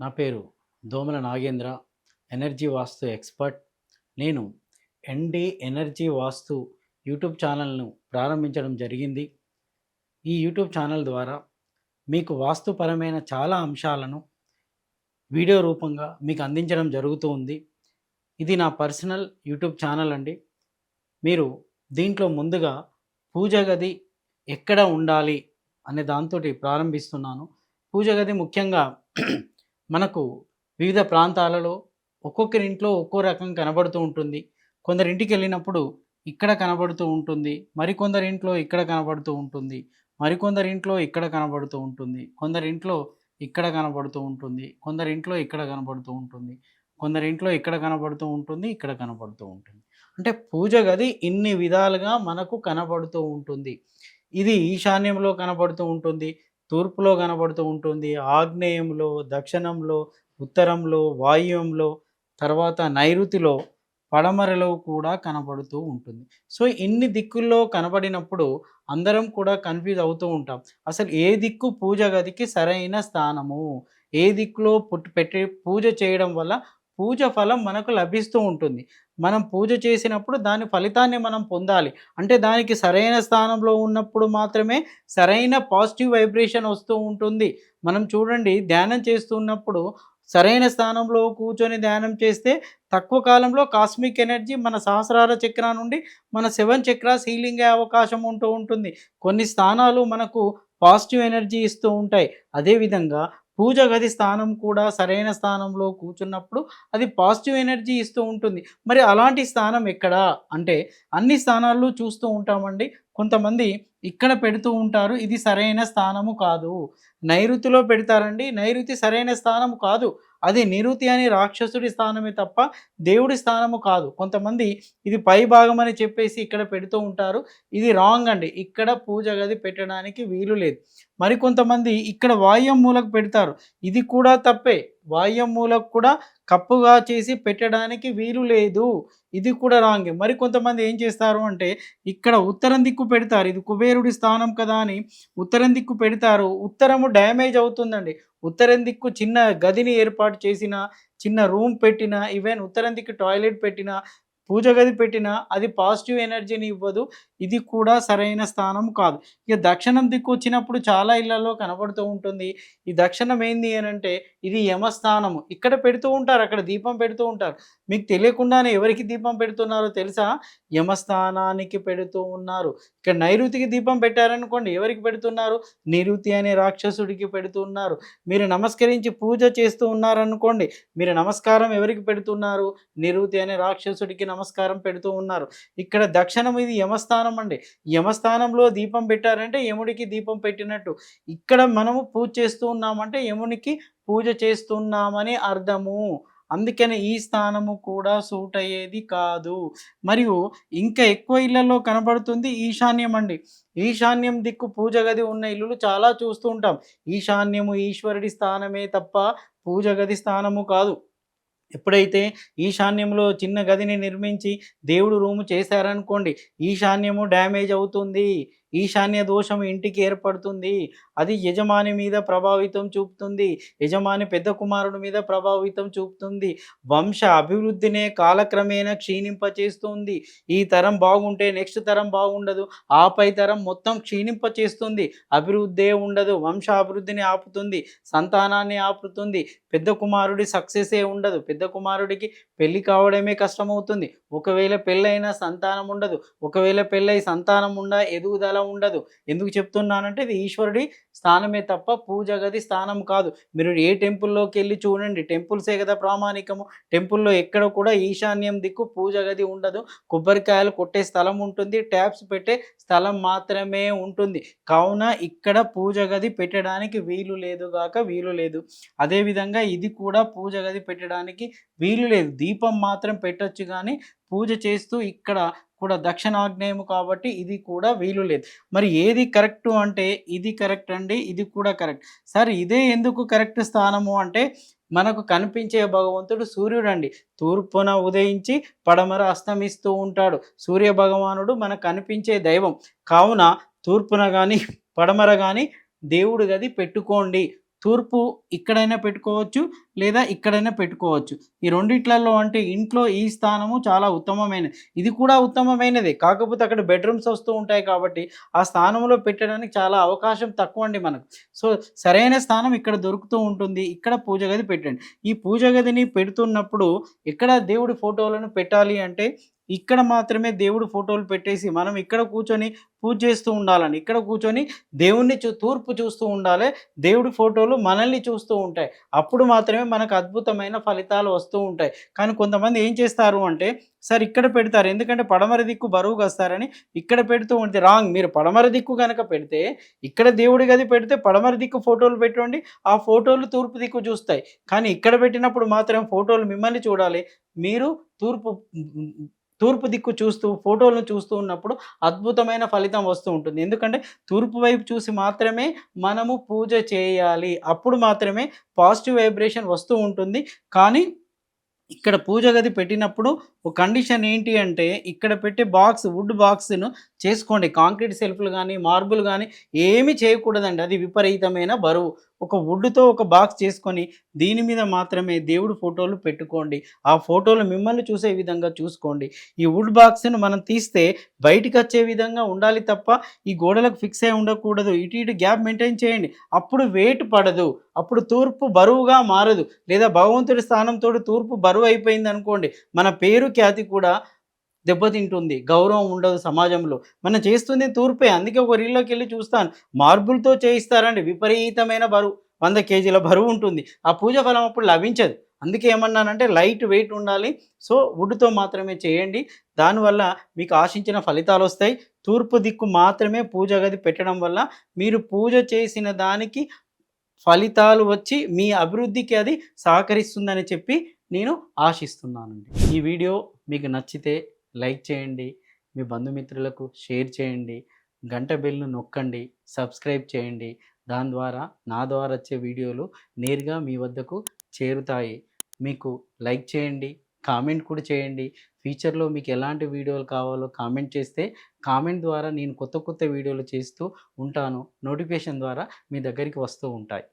నా పేరు దోమల నాగేంద్ర ఎనర్జీ వాస్తు ఎక్స్పర్ట్. నేను ఎన్డే ఎనర్జీ వాస్తు యూట్యూబ్ ఛానల్ను ప్రారంభించడం జరిగింది. ఈ యూట్యూబ్ ఛానల్ ద్వారా మీకు వాస్తుపరమైన చాలా అంశాలను వీడియో రూపంగా మీకు అందించడం జరుగుతూ ఉంది. ఇది నా పర్సనల్ యూట్యూబ్ ఛానల్ అండి. మీరు దీంట్లో ముందుగా పూజ గది ఎక్కడ ఉండాలి అనే దాంతో ప్రారంభిస్తున్నాను. పూజ గది ముఖ్యంగా మనకు వివిధ ప్రాంతాలలో ఒక్కొక్కరింట్లో ఒక్కో రకం కనబడుతూ ఉంటుంది కొందరింటికి వెళ్ళినప్పుడు ఇక్కడ కనబడుతూ ఉంటుంది మరికొందరింట్లో ఇక్కడ కనబడుతూ ఉంటుంది మరికొందరింట్లో ఇక్కడ కనబడుతూ ఉంటుంది కొందరింట్లో ఇక్కడ కనబడుతూ ఉంటుంది కొందరింట్లో ఇక్కడ కనబడుతూ ఉంటుంది కొందరింట్లో ఇక్కడ కనబడుతూ ఉంటుంది ఇక్కడ కనబడుతూ ఉంటుంది అంటే పూజ గది ఇన్ని విధాలుగా మనకు కనబడుతూ ఉంటుంది ఇది ఈశాన్యంలో కనబడుతూ ఉంటుంది తూర్పులో కనబడుతూ ఉంటుంది. ఆగ్నేయంలో దక్షిణంలో ఉత్తరంలో వాయువ్యంలో తర్వాత నైరుతిలో పడమరలో కూడా కనబడుతూ ఉంటుంది. సో ఇన్ని దిక్కుల్లో కనబడినప్పుడు అందరం కూడా కన్ఫ్యూజ్ అవుతూ ఉంటాం. అసలు ఏ దిక్కు పూజ గదికి సరైన స్థానము? ఏ దిక్కులో పుట్టి పెట్టి పూజ చేయడం వల్ల పూజ ఫలం మనకు లభిస్తూ ఉంటుంది. మనం పూజ చేసినప్పుడు దాని ఫలితాన్ని మనం పొందాలి. అంటే దానికి సరైన స్థానంలో ఉన్నప్పుడు మాత్రమే సరైన పాజిటివ్ వైబ్రేషన్ వస్తూ ఉంటుంది. మనం చూడండి ధ్యానం చేస్తున్నప్పుడు సరైన స్థానంలో కూర్చొని ధ్యానం చేస్తే తక్కువ కాలంలో కాస్మిక్ ఎనర్జీ మన సహస్రార చక్ర నుండి మన సెవెన్ చక్రాస్ హీలింగ్ అయ్యే అవకాశం ఉంటూ ఉంటుంది. కొన్ని స్థానాలు మనకు పాజిటివ్ ఎనర్జీ ఇస్తూ ఉంటాయి. అదేవిధంగా పూజ గది స్థానం కూడా సరైన స్థానంలో కూర్చున్నప్పుడు అది పాజిటివ్ ఎనర్జీ ఇస్తూ ఉంటుంది. మరి అలాంటి స్థానం ఎక్కడా? అంటే అన్ని స్థానాల్లో చూస్తూ ఉంటామండి. కొంతమంది ఇక్కడ పెడుతూ ఉంటారు ఇది సరైన స్థానము కాదు. నైరుతిలో పెడతారండి నైరుతి సరైన స్థానము కాదు. అది నిరుతి అని రాక్షసుడి స్థానమే తప్ప దేవుడి స్థానము కాదు. కొంతమంది ఇది పై భాగం అని చెప్పేసి ఇక్కడ పెడుతూ ఉంటారు. ఇది రాంగ్ అండి. ఇక్కడ పూజ గది పెట్టడానికి వీలు లేదు. మరి కొంతమంది ఇక్కడ వాయుం మూలకు పెడతారు. ఇది కూడా తప్పే. వాయుం మూలకు కూడా కప్పుగా చేసి పెట్టడానికి వీలు లేదు. ఇది కూడా రాంగే. మరి కొంతమంది ఏం చేస్తారు అంటే ఇక్కడ ఉత్తరం దిక్కు పెడతారు. ఇది కుబేరుడి స్థానం కదా అని ఉత్తరం దిక్కు పెడతారు. ఉత్తరము డ్యామేజ్ అవుతుందండి. ఉత్తరం దిక్కు చిన్న గదిని ఏర్పాటు చేసిన చిన్న రూమ్ పెట్టిన ఈవెన్ ఉత్తరం దిక్కు టాయిలెట్ పెట్టిన పూజ గది పెట్టినా అది పాజిటివ్ ఎనర్జీని ఇవ్వదు. ఇది కూడా సరైన స్థానం కాదు. ఇక దక్షిణం దిక్కు వచ్చినప్పుడు చాలా ఇళ్ళలో కనబడుతూ ఉంటుంది. ఈ దక్షిణం ఏంది అని అంటే ఇది యమస్థానము ఇక్కడ పెడుతూ ఉంటారు అక్కడ దీపం పెడుతూ ఉంటారు. మీకు తెలియకుండానే ఎవరికి దీపం పెడుతున్నారో తెలుసా? యమస్థానానికి పెడుతూ ఉన్నారు. ఇక్కడ నైరుతికి దీపం పెట్టారనుకోండి ఎవరికి పెడుతున్నారు? నిరుతి అనే రాక్షసుడికి పెడుతున్నారు. మీరు నమస్కరించి పూజ చేస్తూ ఉన్నారనుకోండి మీరు నమస్కారం ఎవరికి పెడుతున్నారు? నిరుతి అనే రాక్షసుడికి నమస్కారం నమస్కారం పెడుతూ ఉన్నారు. ఇక్కడ దక్షిణం ఇది యమస్థానం అండి. యమస్థానంలో దీపం పెట్టారంటే యముడికి దీపం పెట్టినట్టు. ఇక్కడ మనము పూజ చేస్తూ ఉన్నామంటే యమునికి పూజ చేస్తున్నామని అర్థము. అందుకని ఈ స్థానము కూడా సూట్ అయ్యేది కాదు. మరియు ఇంకా ఎక్కువ ఇళ్ళలో కనబడుతుంది ఈశాన్యం అండి. ఈశాన్యం దిక్కు పూజ గది ఉన్న ఇల్లులు చాలా చూస్తూ ఉంటాం. ఈశాన్యము ఈశ్వరుడి స్థానమే తప్ప పూజ గది స్థానము కాదు. ఎప్పుడైతే ఈశాన్యంలో చిన్న గదిని నిర్మించి దేవుడు రూము చేశారనుకోండి ఈశాన్యము డ్యామేజ్ అవుతుంది. ఈశాన్య దోషం ఇంటికి ఏర్పడుతుంది. అది యజమాని మీద ప్రభావితం చూపుతుంది. యజమాని పెద్ద కుమారుడి మీద ప్రభావితం చూపుతుంది. వంశ అభివృద్ధినే కాలక్రమేణా క్షీణింపచేస్తుంది. ఈ తరం బాగుంటే నెక్స్ట్ తరం బాగుండదు. ఆపై తరం మొత్తం క్షీణింపచేస్తుంది. అభివృద్ధే ఉండదు. వంశ అభివృద్ధిని ఆపుతుంది. సంతానాన్ని ఆపుతుంది. పెద్ద కుమారుడి సక్సెసే ఉండదు. పెద్ద కుమారుడికి పెళ్ళి కావడమే కష్టమవుతుంది. ఒకవేళ పెళ్ళైనా సంతానం ఉండదు. ఒకవేళ పెళ్ళై సంతానం ఉండ ఎదుగుదల ఉండదు. ఎందుకు చెప్తున్నానంటే ఇది ఈశ్వరుడి స్థానమే తప్ప పూజ గది స్థానం కాదు. మీరు ఏ టెంపుల్లోకి వెళ్ళి చూడండి. టెంపుల్సే కదా ప్రామాణికము. టెంపుల్లో ఎక్కడ కూడా ఈశాన్యం దిక్కు పూజ గది ఉండదు. కొబ్బరికాయలు కొట్టే స్థలం ఉంటుంది. ట్యాప్స్ పెట్టే స్థలం మాత్రమే ఉంటుంది. కావున ఇక్కడ పూజ గది పెట్టడానికి వీలు లేదు గాక వీలు లేదు. అదేవిధంగా ఇది కూడా పూజ గది పెట్టడానికి వీలు లేదు. దీపం మాత్రం పెట్టొచ్చు కానీ పూజ చేస్తూ ఇక్కడ కూడా దక్షిణాగ్నేయము కాబట్టి ఇది కూడా వీలు లేదు. మరి ఏది కరెక్ట్ అంటే ఇది కరెక్ట్ అండి ఇది కూడా కరెక్ట్. సార్ ఇదే ఎందుకు కరెక్ట్ స్థానము అంటే మనకు కనిపించే భగవంతుడు సూర్యుడు అండి తూర్పున ఉదయించి పడమర అస్తమిస్తూ ఉంటాడు. సూర్య భగవానుడు మనకు కనిపించే దైవం. కావున తూర్పున కానీ పడమర కానీ దేవుడు గది పెట్టుకోండి. తూర్పు ఇక్కడైనా పెట్టుకోవచ్చు లేదా ఇక్కడైనా పెట్టుకోవచ్చు. ఈ రెండిట్లలో అంటే ఇంట్లో ఈ స్థానము చాలా ఉత్తమమైనది. ఇది కూడా ఉత్తమమైనదే. కాకపోతే అక్కడ బెడ్రూమ్స్ వస్తూ ఉంటాయి కాబట్టి ఆ స్థానంలో పెట్టడానికి చాలా అవకాశం తక్కువ అండి మనకు. సో సరైన స్థానం ఇక్కడ దొరుకుతూ ఉంటుంది. ఇక్కడ పూజ గది పెట్టండి. ఈ పూజ గదిని పెడుతున్నప్పుడు ఎక్కడ దేవుడి ఫోటోలను పెట్టాలి అంటే ఇక్కడ మాత్రమే దేవుడు ఫోటోలు పెట్టేసి మనం ఇక్కడ కూర్చొని పూజ చేస్తూ ఉండాలని ఇక్కడ కూర్చొని దేవుణ్ణి చూ తూర్పు చూస్తూ ఉండాలి దేవుడి ఫోటోలు మనల్ని చూస్తూ ఉంటాయి. అప్పుడు మాత్రమే మనకు అద్భుతమైన ఫలితాలు వస్తూ ఉంటాయి. కానీ కొంతమంది ఏం చేస్తారు అంటే సార్ ఇక్కడ పెడతారు ఎందుకంటే పడమర దిక్కు బరువుగా వస్తారని ఇక్కడ పెడుతూ ఉంటే రాంగ్. మీరు పడమర దిక్కు కనుక పెడితే ఇక్కడ దేవుడి గది పెడితే పడమర దిక్కు ఫోటోలు పెట్టండి ఆ ఫోటోలు తూర్పు దిక్కు చూస్తాయి. కానీ ఇక్కడ పెట్టినప్పుడు మాత్రం ఫోటోలు మిమ్మల్ని చూడాలి. మీరు తూర్పు తూర్పు దిక్కు చూస్తూ ఫోటోలను చూస్తూ ఉన్నప్పుడు అద్భుతమైన ఫలితం వస్తూ ఉంటుంది. ఎందుకంటే తూర్పు వైపు చూసి మాత్రమే మనము పూజ చేయాలి. అప్పుడు మాత్రమే పాజిటివ్ వైబ్రేషన్ వస్తూ ఉంటుంది. కానీ ఇక్కడ పూజ గది పెట్టినప్పుడు ఒక కండిషన్ ఏంటి అంటే ఇక్కడ పెట్టే బాక్స్ వుడ్ బాక్స్ను చేసుకోండి. కాంక్రీట్ సెల్ఫ్లు కానీ మార్బుల్ కానీ ఏమీ చేయకూడదండి. అది విపరీతమైన బరువు. ఒక వుడ్తో ఒక బాక్స్ చేసుకొని దీని మీద మాత్రమే దేవుడు ఫోటోలు పెట్టుకోండి. ఆ ఫోటోలు మిమ్మల్ని చూసే విధంగా చూసుకోండి. ఈ వుడ్ బాక్స్ను మనం తీస్తే బయటికి వచ్చే విధంగా ఉండాలి తప్ప ఈ గోడలకు ఫిక్స్ అయి ఉండకూడదు. ఇటు ఇటు గ్యాప్ మెయింటైన్ చేయండి. అప్పుడు వెయిట్ పడదు. అప్పుడు తూర్పు బరువుగా మారదు. లేదా భగవంతుడి స్థానంతో తూర్పు బరువు అయిపోయింది అనుకోండి మన పేరు ఖ్యాతి కూడా దెబ్బతింటుంది. గౌరవం ఉండదు సమాజంలో. మనం చేస్తుంది తూర్పే. అందుకే ఒక రీల్లోకి వెళ్ళి చూస్తాను. మార్బుల్తో చేయిస్తారండి. విపరీతమైన బరువు. వంద కేజీల బరువు ఉంటుంది. ఆ పూజ ఫలం అప్పుడు లభించదు. అందుకే ఏమన్నానంటే లైట్ వెయిట్ ఉండాలి. సో వుడ్తో మాత్రమే చేయండి. దానివల్ల మీకు ఆశించిన ఫలితాలు వస్తాయి. తూర్పు దిక్కు మాత్రమే పూజ గది పెట్టడం వల్ల మీరు పూజ చేసిన దానికి ఫలితాలు వచ్చి మీ అభివృద్ధికి అది సహకరిస్తుందని చెప్పి నేను ఆశిస్తున్నానండి. ఈ వీడియో మీకు నచ్చితే లైక్ చేయండి. మీ బంధుమిత్రులకు షేర్ చేయండి. గంట బెల్ను నొక్కండి. సబ్స్క్రైబ్ చేయండి. దాని ద్వారా నా ద్వారా వచ్చే వీడియోలు నేరుగా మీ వద్దకు చేరుతాయి. మీకు లైక్ చేయండి. కామెంట్ కూడా చేయండి. ఫ్యూచర్లో మీకు ఎలాంటి వీడియోలు కావాలో కామెంట్ చేస్తే కామెంట్ ద్వారా నేను కొత్త కొత్త వీడియోలు చేస్తూ ఉంటాను. నోటిఫికేషన్ ద్వారా మీ దగ్గరికి వస్తూ ఉంటాయి.